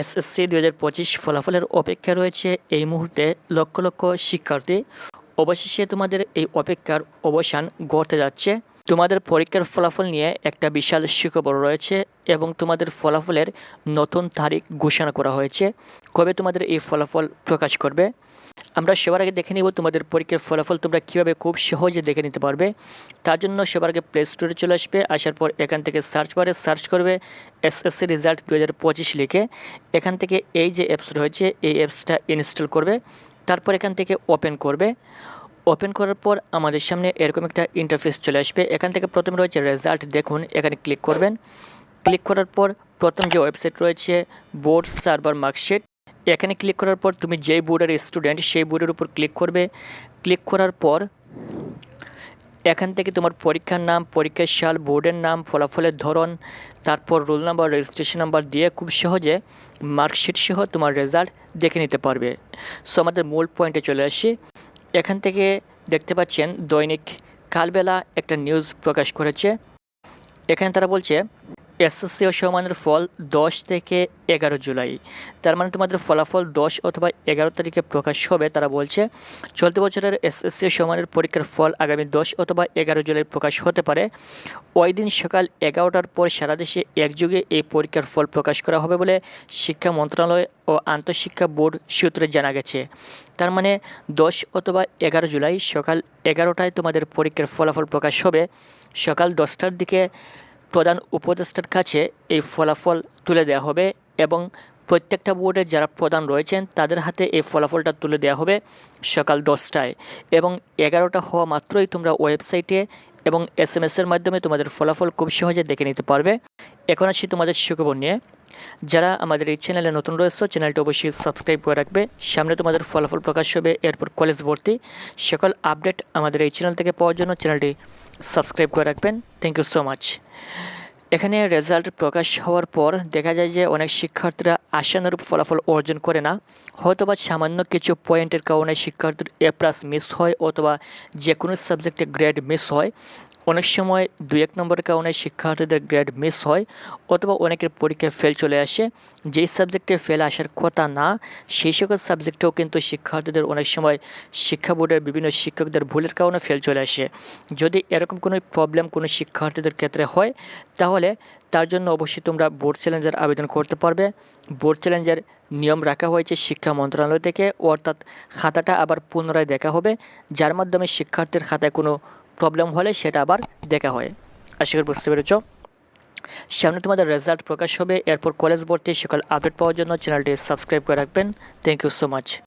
SSC দু হাজার পঁচিশ ফলাফলের অপেক্ষা রয়েছে এই মুহূর্তে লক্ষ লক্ষ শিক্ষার্থী। অবশেষে তোমাদের এই অপেক্ষার অবসান ঘটতে যাচ্ছে। তোমাদের পরীক্ষার ফলাফল নিয়ে একটা বিশাল সুখবর রয়েছে এবং তোমাদের ফলাফলের নতুন তারিখ ঘোষণা করা হয়েছে। কবে তোমাদের এই ফলাফল প্রকাশ করবে? আমরা সবার আগে দেখে নিব তোমাদের পরীক্ষার ফলাফল তোমরা কীভাবে খুব সহজে দেখে নিতে পারবে। তার জন্য সবার আগে প্লে স্টোরে চলে আসবে, আসার পর এখান থেকে সার্চ বারে সার্চ করবে এসএসসি রেজাল্ট দু হাজার পঁচিশ লিখে। এখান থেকে এই যে অ্যাপস রয়েছে, এই অ্যাপসটা ইনস্টল করবে। তারপর এখান থেকে ওপেন করবে। ওপেন করার পর আমাদের সামনে এরকম একটা ইন্টারফেস চলে আসবে। এখান থেকে প্রথমে রয়েছে রেজাল্ট দেখুন, এখানে ক্লিক করবেন। ক্লিক করার পর প্রথম যে ওয়েবসাইট রয়েছে বোর্ড সার্ভার মার্কশিট এখানে ক্লিক করার পর তুমি যেই বোর্ডের স্টুডেন্ট সেই বোর্ডের উপর ক্লিক করবে। ক্লিক করার পর এখান থেকে তোমার পরীক্ষার নাম, পরীক্ষার সাল বোর্ডের নাম, ফলাফলের ধরন, তারপর রোল নাম্বার রেজিস্ট্রেশন নাম্বার দিয়ে খুব সহজে মার্কশিট সহ তোমার রেজাল্ট দেখে নিতে পারবে। সো আমাদের মূল পয়েন্টে চলে আসি। এখান থেকে দেখতে পাচ্ছেন দৈনিক কালবেলা একটা নিউজ প্রকাশ করেছে। এখানে তারা বলছে এসএসসি সমানের ফল দশ থেকে এগারো জুলাই। তার মানে তোমাদের ফলাফল দশ অথবা এগারো তারিখে প্রকাশ হবে, তারা বলছে, চলতি বছরের এসএসসি সমানের পরীক্ষার ফল আগামী দশ অথবা এগারো জুলাই প্রকাশ হতে পারে। ওই দিন সকাল এগারোটার পর সারা দেশে একযোগে এই পরীক্ষার ফল প্রকাশ করা হবে বলে শিক্ষা মন্ত্রণালয় ও আন্তঃশিক্ষা বোর্ড সূত্রে জানা গেছে। তার মানে দশ অথবা এগারো জুলাই সকাল এগারোটায় তোমাদের পরীক্ষার ফলাফল প্রকাশ হবে। সকাল দশটার দিকে প্রধান উপদেষ্টার কাছে এই ফলাফল তুলে দেওয়া হবে এবং প্রত্যেকটা বোর্ডের যারা প্রধান রয়েছেন, তাদের হাতে এই ফলাফলটা তুলে দেওয়া হবে সকাল দশটায়। এবং এগারোটা হওয়া মাত্রই তোমরা ওয়েবসাইটে এবং এস এম এসের মাধ্যমে তোমাদের ফলাফল খুব সহজে দেখে নিতে পারবে। এখন আসি তোমাদের সুখবর নিয়ে। যারা আমাদের এই চ্যানেলে নতুন রয়েছে, চ্যানেলটি অবশ্যই সাবস্ক্রাইব করে রাখবে। সামনে তোমাদের ফলাফল প্রকাশ হবে, এরপর কলেজ ভর্তি। সকল আপডেট আমাদের এই চ্যানেল থেকে পাওয়ার জন্য চ্যানেলটি সাবস্ক্রাইব করে রাখবেন। থ্যাংক ইউ সো মাচ এখানে রেজাল্ট প্রকাশ হওয়ার পর দেখা যায় যে অনেক শিক্ষার্থীরা আশানুরূপ ফলাফল অর্জন করে না। হয়তোবা সামান্য কিছু পয়েন্টের কারণে শিক্ষার্থীর এ প্লাস মিস হয় অথবা যে কোনো সাবজেক্টে গ্রেড মিস হয়। অনেক সময় দুই এক নম্বরের কারণে শিক্ষার্থীদের গ্রেড মিস হয় অথবা অনেকের পরীক্ষায় ফেল চলে আসে। যেই সাবজেক্টে ফেল আসার কথা না, সেই সকল সাবজেক্টেও কিন্তু শিক্ষার্থীদের অনেক সময় শিক্ষা বোর্ডের বিভিন্ন শিক্ষকদের ভুলের কারণে ফেল চলে আসে। যদি এরকম কোনো প্রবলেম কোনো শিক্ষার্থীদের ক্ষেত্রে হয়, তাহলে তার জন্য অবশ্যই তোমরা বোর্ড চ্যালেঞ্জের আবেদন করতে পারবে। বোর্ড চ্যালেঞ্জের নিয়ম রাখা হয়েছে শিক্ষা মন্ত্রণালয় থেকে, অর্থাৎ খাতাটা আবার পুনরায় দেখা হবে, যার মাধ্যমে শিক্ষার্থীর খাতায় কোনো প্রবলেম হলে সেটা আবার দেখা হয়। আশা করি বুঝতে পেরেছ। সামনে তোমাদের রেজাল্ট প্রকাশ হবে। এরপর কলেজ ভর্তি সকল আপডেট পাওয়ার জন্য চ্যানেলটি সাবস্ক্রাইব করে রাখবেন। Thank you so much